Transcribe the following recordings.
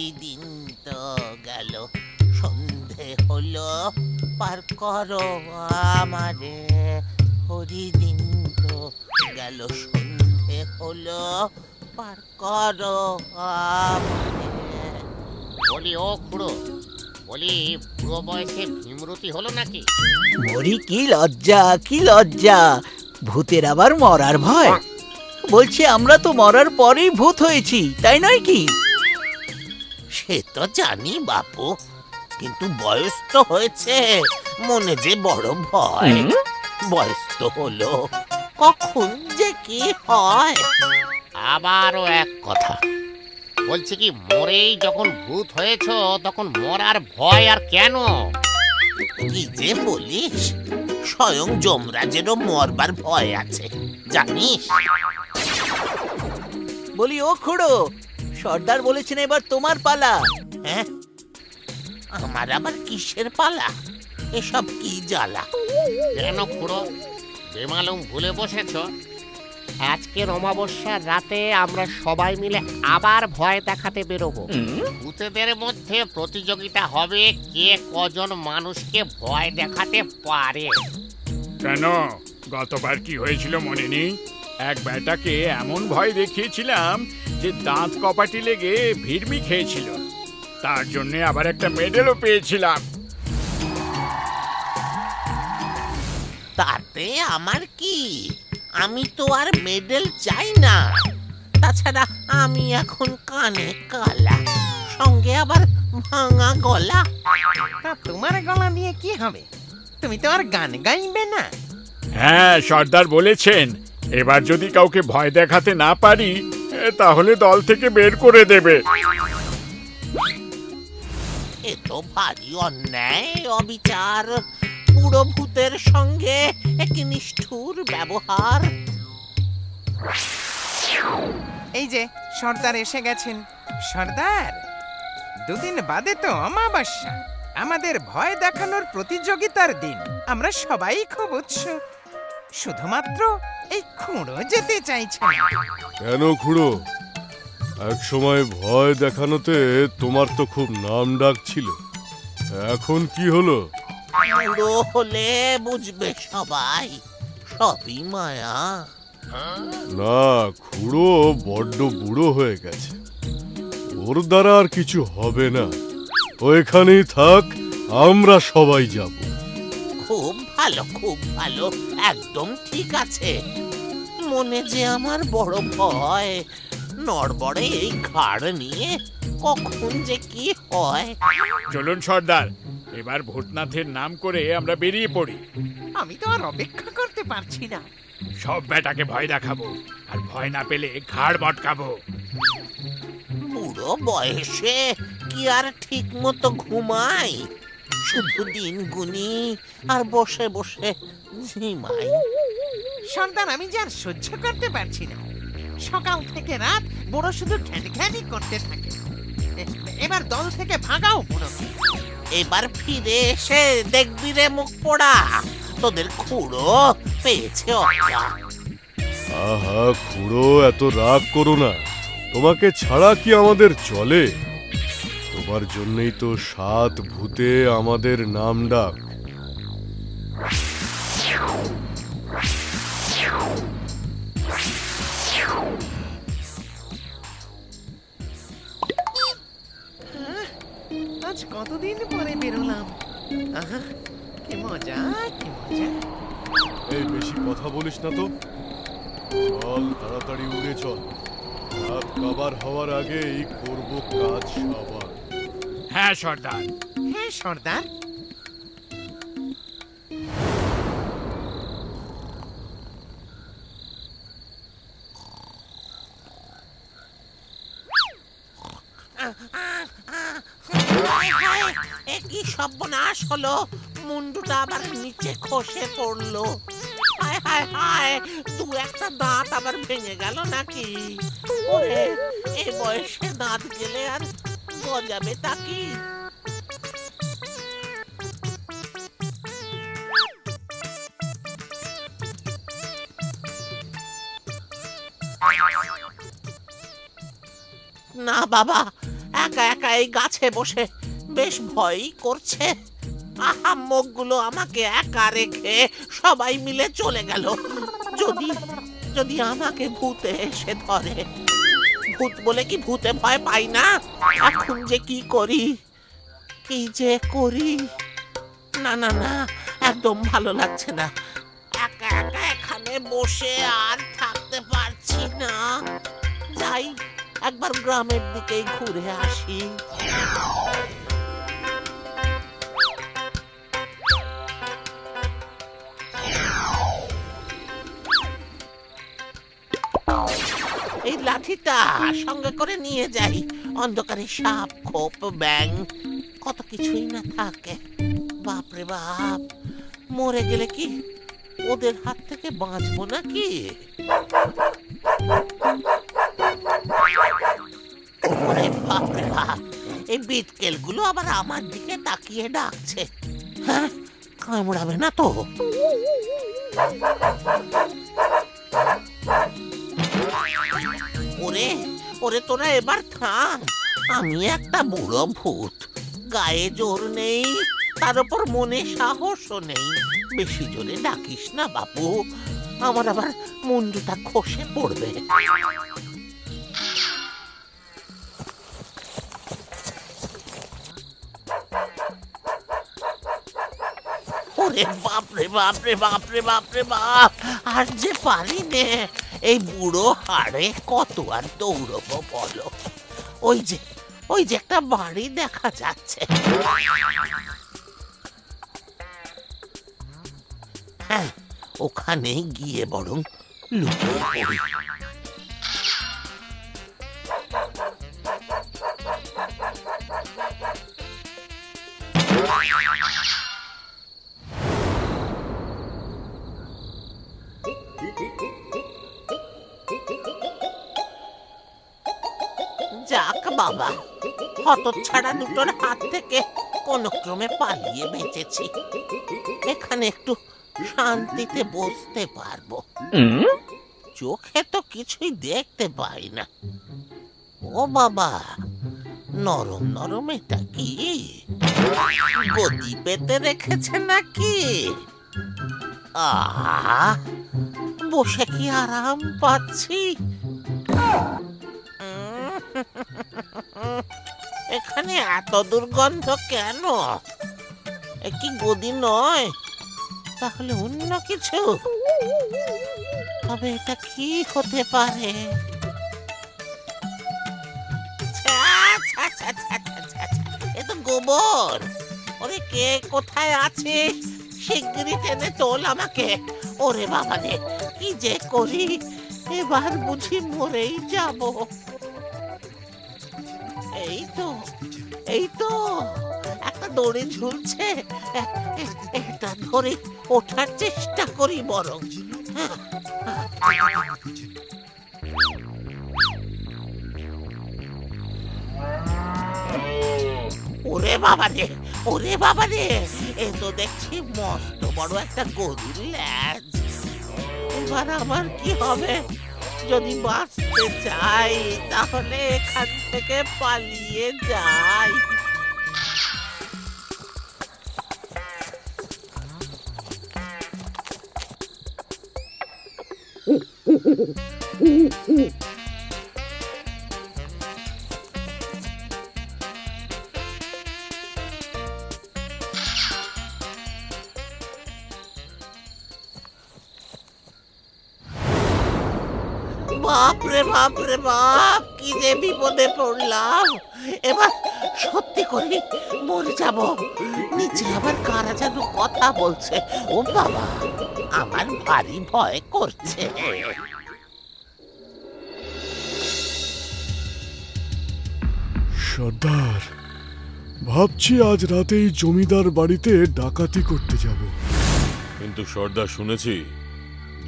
হরিদিন তো গেল। সন্ধে হলো পার করো আমারে। হরিদিন তো গেল সন্ধে হলো পার করো আমারে। বলি ও খুড়ো বলি বুড়ো বয়সে ভীমরতি হলো নাকি? মরি কি লজ্জা কি লজ্জা। ভূতের আবার মরার ভয়। বলছি আমরা তো মরার পরেই ভূত হয়েছি তাই নয় কি? সে তো জানি বাপু কিন্তু বয়স তো হয়েছে মনে যে বড় ভয়। বয়স তো হলো কখন যে কি হয়। আবারও এক কথা। বলছি কি মরেই যখন ভূত হয়েছ তখন মরার ভয় আর কেন? কি যে বলিস স্বয়ং যমরাজেরও মরবার ভয় আছে জানিস? বলি ও খুড়ো সর্দার বলেছেন এবার তোমার পালা। হ্যাঁ? আমার আবার কিসের পালা? এসব কি জ্বালা? কেন খুড়ো? বেমালুম ভুলে বসেছ। আজকের অমাবস্যার রাতে আমরা সবাই মিলে আবার ভয় দেখাতে বেরোবো। ভূতেদের মধ্যে প্রতিযোগিতা হবে কে কজন মানুষকে ভয় দেখাতে পারে। কেন? গতবার কি হয়েছিল মনে নেই? এক বেটাকে এমন ভয় দেখিয়েছিলাম যে দাঁত কপাটি লেগে ভিড়মি খেয়েছিল তার জন্য আবার একটা মেডেলও পেয়েছিলাম। তাতে আমার কি? আমি তো আর মেডেল চাই না। তাছাড়া আমি এখন কানে কালা সঙ্গে আবার ভাঙা গলা। তা তোমার গলা নিয়ে কি হবে? তুমি তো আর গান গাইবে না। হ্যাঁ সর্দার বলেছেন এবার যদি কাউকে ভয় দেখাতে না পারি তাহলে দল থেকে বের করে দেবে। এ তো ভারী অন্যায় অবিচার। পুরো ভূতের সঙ্গে এক নিষ্ঠুর ব্যবহার। এই যে সর্দার এসে গেছেন। সর্দার দুদিন বাদে তো অমাবস্যা। আমাদের ভয় দেখানোর প্রতিযোগিতার দিন। আমরা সবাই খুব উৎসুক শুধুমাত্র এই খুঁড়ো যেতে চাইছে। না কেন খুড়ো? এক সময় ভয় দেখানোতে তোমার তো খুব নাম ডাক ছিল। এখন কি হলো? বুড়ো হলে বুঝবে সবাই সবই মায়া। না খুড়ো বড্ড বুড়ো হয়ে গেছে। ওর দ্বারা আর কিছু হবে না। ও এখানেই থাক আমরা সবাই যাব। ভালো খুব ভালো একদম ঠিক আছে। মনে যে আমার বড় ভয় নড়বড়ে এই ঘাড় নিয়ে কখন যে কি হয়। চলুন সর্দার এবার ভূতনাথের নাম করে আমরা বেরিয়ে পড়ি। আমি তো আর অপেক্ষা করতে পারছি না। সব বেটাকে ভয় দেখাবো আর ভয় না পেলে ঘাড় মটকাবো বুড়ো বয়সে কি আর ঠিক মতো ঘুমাই শুধু দিন গুনি আর বসে বসে ঝিমাই। সর্দার আমি যে আর সহ্য করতে পারছি না। সকাল থেকে রাত বুড়ো শুধু খ্যানখ্যানি করতে থাকে। এবার দল থেকে ভাগাও বুড়ো। এবার ফিরে এসে দেখবি রে মুখ পোড়া তোদের খুঁড়ো পেয়েছে অকা আহা খুড়ো এত রাগ করো না। তোমাকে ছাড়া কি আমাদের চলে? তোমার জন্যই তো সাত ভূতে আমাদের নাম ডাক। আজ কতদিন পরে বেরোলাম? আহা কি মজা কি মজা। এই বেশি কথা বলিস না তো। চল তাড়াতাড়ি উড়ে চল। রাত কাবার হওয়ার আগেই করব কাজ সবার। হ্যাঁ সর্দার। হ্যাঁ সর্দার। কি সর্বনাশ হলো, মুন্ডুটা আবার নিচে খসে পড়ল। হায় হায় হায়, দু একটা দাঁত আবার ভেঙে গেল নাকি? ওরে, এ বয়সে দাঁত গেলে আর গজাবে তা কি না, বাবা, একা একা এই গাছে বসে বেশ ভয়ই করছে। আহাম্মকগুলো আমাকে একা রেখে সবাই মিলে চলে গেল। যদি যদি আমাকে ভূতে এসে ধরে ভূত বলে কি ভূতে ভয় পাই না? এখন যে কি করি? কি যে করি? না না না, একদম ভালো লাগছে না। একা একা এখানে বসে আর থাকতে পারছি না। যাই, একবার গ্রামের দিকেই ঘুরে আসি। এই লাঠিটা সঙ্গে করে নিয়ে যাই। অন্ধকারে সাপ, খোপ ব্যাং কত কিছুই না থাকে। বাপরে বাপ, মরে গেলে কি ওদের হাত থেকে বাঁচবো নাকি? ওরে বাপরে বাপ, এই আবার আমার দিকে তাকিয়ে ডাকছে। হ্যাঁ কামড়াবে না তো। ওরে ওরে তোরা এবার থাম। আমি একটা বুড়ো ভূত। গায়ে জোর নেই, তার উপর মনে সাহসও নেই। বেশি জোরে ডাকিস না, বাপু। আমার আবার মুন্ডুটা খসে পড়বে। ওরে বাপরে বাপরে বাপরে বাপরে, বাপ। আর যে পারি নে এই বুড়ো হাড়ে কত আর দৌড়বো বলো? ওই যে ওই যে একটা বাড়ি দেখা যাচ্ছে। হ্যাঁ ওখানে গিয়ে বরং লুকিয়ে পড়ি। বাবা। হতচ্ছাড়া দুটোর হাত থেকে কোন ক্রমে পালিয়ে বেঁচেছি। এখানে একটু শান্তিতে বসতে পারব। চোখে তো কিছুই দেখতে পাই না। ও বাবা নরম নরম এটা কি? গদি পেতে রেখেছে নাকি? আহা বসে কি আরাম পাচ্ছি? এখানে এত দুর্গন্ধ কেন? এ কি গদি নয়? তাহলে অন্য কিছু। তবে এটা কি হতে পারে? এ তো গোবর। ওরে কে কোথায় আছে? শিগগিরই টেনে তোল আমাকে। ওরে বাবা রে, কি যে করি? এবার বুঝি মরেই যাব। এই তো এই তো, একটা দড়ি ঝুলছে। এটা ধরে ওঠার চেষ্টা করি বরং। ওরে বাবা রে, ওরে বাবা রে, এ তো দেখছি মস্ত বড় একটা গরুর ল্যাজ। এবার আমার কি হবে? যদি বাঁচতে চাই তাহলে এখান থেকে পালিয়ে যাই। বাপ রে বাপ রে বাপ কি যে বিপদে পড়লাম। এবার সত্যি করে মরে যাব। নিচে আবার কারা যেন কথা বলছে? ও বাবা আমার ভারী ভয় করছে। সর্দার ভাবছি আজ রাতেই জমিদার বাড়িতে ডাকাতি করতে যাব। কিন্তু সর্দার শুনেছি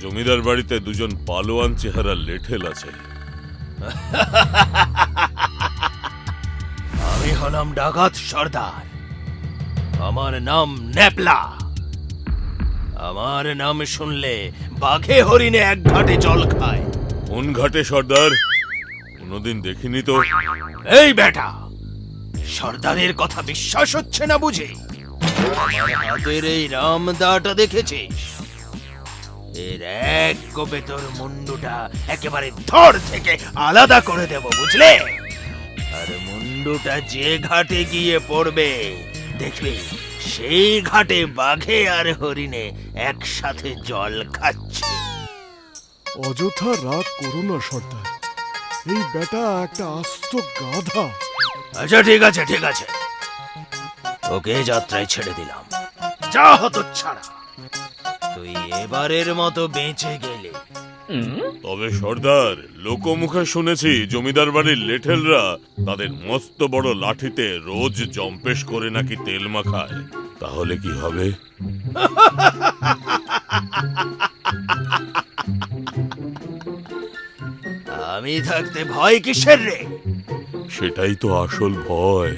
জমিদার বাড়িতে দুজন পালোয়ান চেহারা লেঠেল আছে। আমি হলাম ডাকাত সর্দার। আমার নাম নেপলা আমার নাম শুনলে বাঘে হরিণে এক ঘাটে জল খায়। কোন ঘাটে সর্দার? কোনোদিন দেখিনি তো। এই বেটা সর্দারের কথা বিশ্বাস হচ্ছে না বুঝে? আমার হাতের এই রামদাটা দেখেছিস? এর এক কোপে তোর মুন্ডুটা একেবারে ধর থেকে আলাদা করে দেব বুঝলে? আর মুন্ডুটা যে ঘাটে গিয়ে পড়বে দেখবি সেই ঘাটে বাঘে আর হরিণে একসাথে জল খাচ্ছে। অযথা রাগ করো না সর্দার। এই বেটা একটা আস্ত গাধা। আচ্ছা ঠিক আছে ঠিক আছে। ওকে যাত্রায় ছেড়ে দিলাম। যা হতো ছাড়া তুই এবারের মতো বেঁচে গেলে। তবে সর্দার লোকমুখে শুনেছি জমিদার বাড়ির লেঠেলরা তাদের মস্ত বড় লাঠিতে রোজ জম্পেশ করে নাকি তেল মাখায়। তাহলে কি হবে? আমি থাকতে ভয় কিসের রে? সেটাই তো আসল ভয়।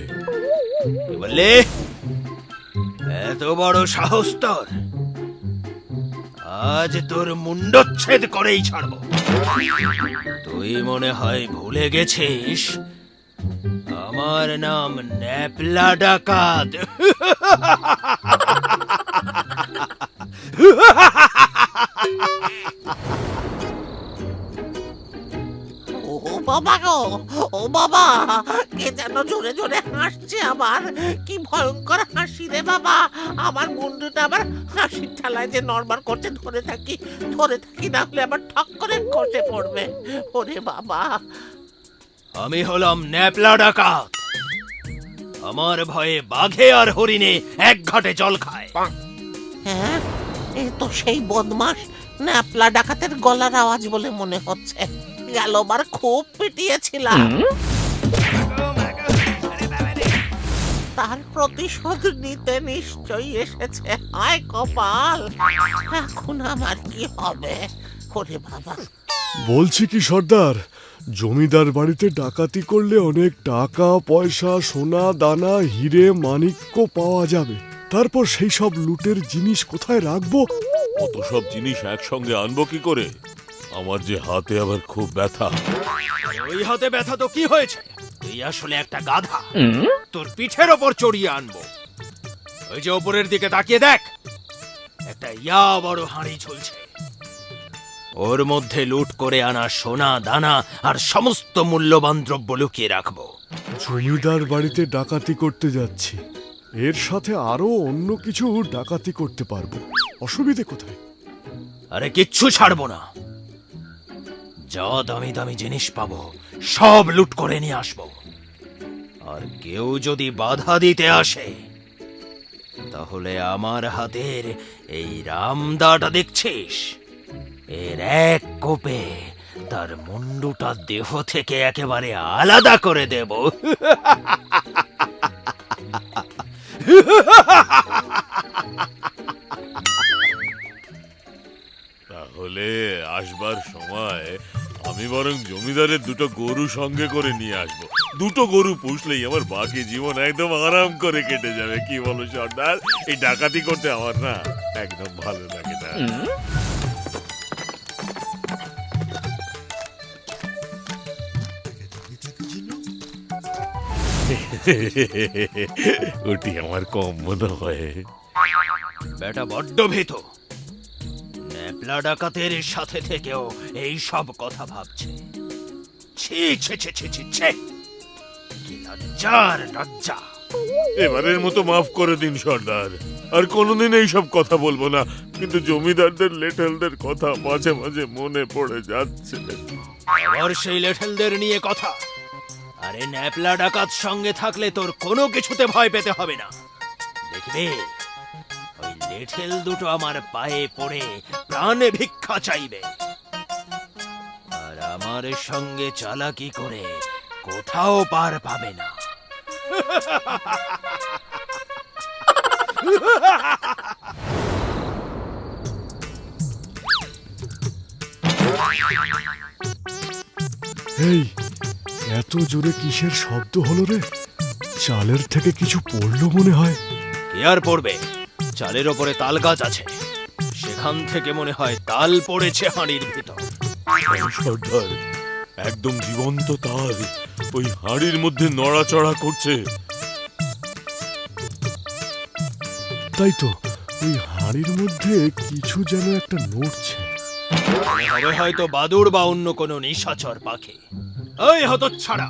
বললে? এত বড় সাহস তোর? আজ তোর মুন্ডচ্ছেদ করেই ছাড়ব। তুই মনে হয় ভুলে গেছিস? আমার নাম ন্যাপলা ডাকাত। ও বাবা গো ও বাবা কে যেন জোরে জোরে হাসছে আবার কি ভয়ঙ্কর হাসি রে বাবা। আমার মুন্ডুটা আবার হাসির ঠালায় যে নড়বার করছে ধরে থাকি ধরে থাকি না হলে আবার ঠক করে খসে পড়বে। ওরে বাবা। আমি হলাম ন্যাপলা ডাকাত। আমার ভয়ে বাঘে আর হরিণে এক ঘাটে জল খায়। হ্যাঁ এ তো সেই বদমাস ন্যাপলা ডাকাতের গলার আওয়াজ বলে মনে হচ্ছে। গেলবার খুব পিটিয়েছিলাম। তার প্রতিশোধ নিতে নিশ্চয়ই এসেছে। হায় কপাল! এখন আমার কি হবে? ওরে বাবা। বলছি কি সর্দার জমিদার বাড়িতে ডাকাতি করলে অনেক টাকা পয়সা সোনা দানা হিরে মানিক্য পাওয়া যাবে। তারপর সেই সব লুটের জিনিস কোথায় রাখব? অত সব জিনিস একসঙ্গে আনব কি করে? আমার যে হাতে আবার খুব ব্যথা। ওই হাতে ব্যথা তো কি হয়েছে? তুই আসলে একটা গাধা। তোর পিঠের ওপর চড়িয়ে আনব। ওই যে ওপরের দিকে তাকিয়ে দেখ। একটা ইয়া বড় হাঁড়ি ঝুলছে। ওর মধ্যে লুট করে আনা সোনা দানা আর সমস্ত মূল্যবান দ্রব্য লুকিয়ে রাখব। জমিদার বাড়িতে ডাকাতি করতে যাচ্ছি। এর সাথে আরও অন্য কিছু ডাকাতি করতে পারব। অসুবিধে কোথায়? আরে কিচ্ছু ছাড়বো না। যা দামি দামি জিনিস পাবো, সব লুট করে নিয়ে আসব। আর কেউ যদি বাধা দিতে আসে, তাহলে আমার হাতের এই রামদাটা দেখছিস? এর এক কোপে তার মুন্ডুটা দেহ থেকে একেবারে আলাদা করে দেব। আমি বরং জমিদারের দুটো গরু সঙ্গে করে নিয়ে আসব। দুটো গরু পুষলেই আমার বাকি জীবন একদম আরাম করে কেটে যাবে। কি বলো সর্দার? এই ডাকাতি করতে আমার না একদম ভালো লাগে না। ওটি আমার কম মনে হয়। বেটা বড্ড ভীত। ডাকাতের সাথে থেকেও এই সব কথা ভাবছে। ছি ছি ছি ছি ছি ছি। কি লজ্জার লজ্জা। এবারের মতো মাফ করে দিন সর্দার। আর কোনোদিন এইসব কথা বলব না। কিন্তু জমিদারদের লেটেলদের কথা মাঝে মাঝে মনে পড়ে যাচ্ছে। আবার সেই লেঠেলদের নিয়ে কথা। আরে ন্যাপলা ডাকাত সঙ্গে থাকলে তোর কোনো কিছুতে ভয় পেতে হবে না। দেখবে? ওই দুটো আমার পায়ে পড়ে প্রাণে ভিক্ষা চাইবে। আর আমার সঙ্গে চালাকি করে কোথাও পার পাবে না। এই এত জোরে কিসের শব্দ হলো রে? চালের থেকে কিছু পড়ল মনে হয়। কে আর পড়বে? চালের ওপরে তাল গাছ আছে। সেখান থেকে মনে হয় তাল পড়েছে হাঁড়ির ভিতর। একদম জীবন্ত তাল। ওই হাঁড়ির মধ্যে নড়াচড়া করছে। তাই তো ওই হাঁড়ির মধ্যে কিছু যেন একটা নড়ছে। হবে হয়তো বাদুর বা অন্য কোনো নিশাচর পাখি। এই হতচ্ছাড়া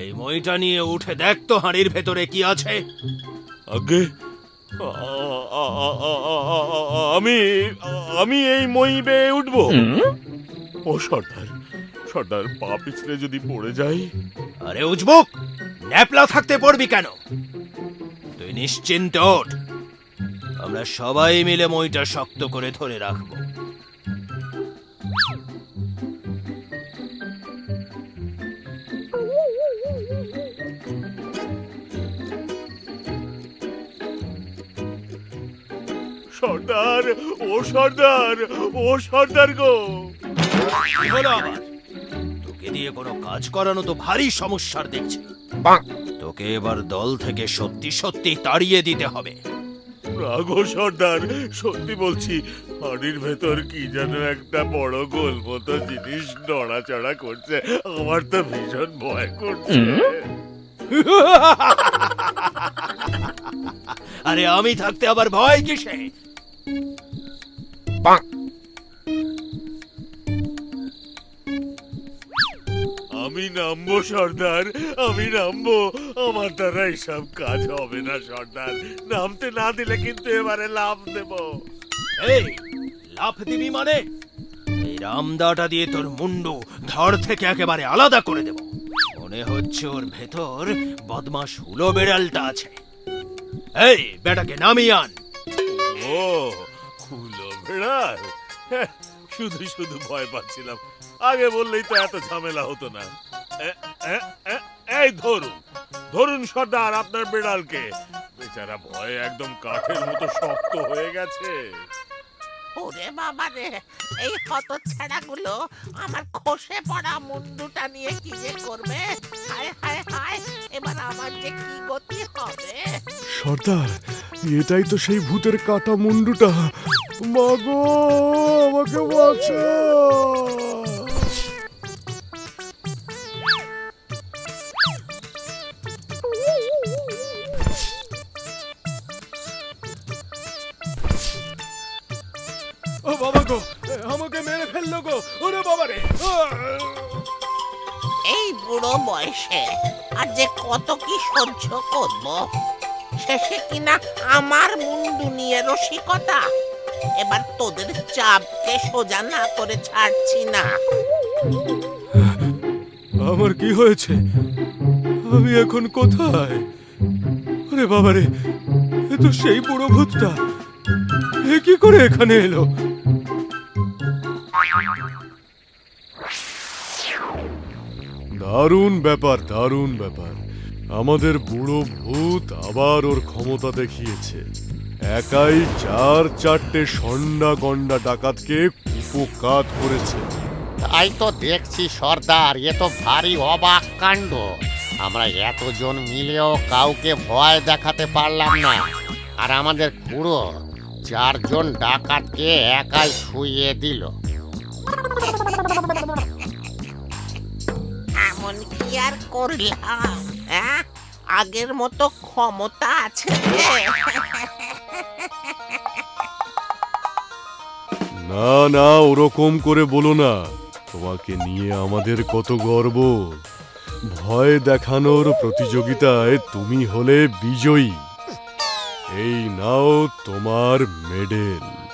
এই মইটা নিয়ে উঠে দেখ তো হাঁড়ির ভেতরে কি আছে। আগে আমি আমি এই মই বেয়ে উঠবো। ও সর্দার সর্দার পা পিছলে যদি পড়ে যাই। আরে উজবুক ন্যাপলা থাকতে পড়বি কেন? তুই নিশ্চিন্ত ওঠ। আমরা সবাই মিলে মইটা শক্ত করে ধরে রাখব। সর্দার ও সর্দার ও সর্দার গো। কি হলো আবার। তোকে দিয়ে কোনো কাজ করানো তো ভারী সমস্যার দেখছি। তোকে এবার দল থেকে সত্যি সত্যি তাড়িয়ে দিতে হবে। রাগো সর্দার সত্যি বলছি হাড়ির ভেতর কি যেন একটা বড় গোল মতো জিনিস নড়াচড়া করছে। আমার তো ভীষণ ভয় করছে। আরে আমি থাকতে আবার ভয় কিসে? আমি নামবো সর্দার। আমি নামবো। আমার দ্বারা এইসব কাজ হবে না সর্দার। নামতে না দিলে কিন্তু এবারে লাভ দেবো। এই লাফ দিবি মানে? এই রামদাটা দিয়ে তোর মুন্ডু ধড় থেকে একেবারে আলাদা করে দেব। মনে হচ্ছে ওর ভেতর বদমাস হুলো বেড়ালটা আছে। এই বেটাকে নামিয়ে আন। ও বেড়াল হ্যাঁ, শুধু শুধু ভয় পাচ্ছিলাম। আগে বললেই তো এত ঝামেলা হতো না। এই ধরুন ধরুন সর্দার আপনার বেড়ালকে। বেচারা ভয়ে একদম কাঠের মতো শক্ত হয়ে গেছে। ওরে বাবা রে এই হতগুলো আমার খসে পড়া মুন্ডুটা নিয়ে কি যে করবে? হায় হায় হায় এবার আমার যে কি গতি হবে? সর্দার এটাই তো সেই ভূতের কাটা মুন্ডুটা। মাগো আমাকে বাঁচা ও বাবা গো আমাকে মেরে ফেলল গো ওরে বাবা রে। এই বুড়ো বয়সে আর যে কত কি সহ্য করব শেষে কিনা আমার মুন্ডু নিয়ে রসিকতা? এবার তোদের চাপকে সোজা না করে ছাড়ছি না। আমার কি হয়েছে? আমি এখন কোথায়? আরে বাবারে, এ তো সেই বুড়ো ভূতটা। এ কি করে এখানে এলো? দারুণ ব্যাপার দারুণ ব্যাপার। আমাদের বুড়ো ভূত আবার ওর ক্ষমতা দেখিয়েছে। একাই চার চারটে সন্ডা গন্ডা ডাকাতকে কুপকাত করেছে। তাই তো দেখছি সর্দার এ তো ভারী অবাক কাণ্ড। আমরা এতজন মিলেও কাউকে ভয় দেখাতে পারলাম না। আর আমাদের খুড়ো চারজন ডাকাতকে একাই শুইয়ে দিল। এমন কি আর করলাম হ্যাঁ? আগের মতো ক্ষমতা আছে। না না, ওরকম করে বলো না। তোমাকে নিয়ে আমাদের কত গর্ব। ভয় দেখানোর প্রতিযোগিতায় তুমি হলে বিজয়ী। এই নাও তোমার মেডেল।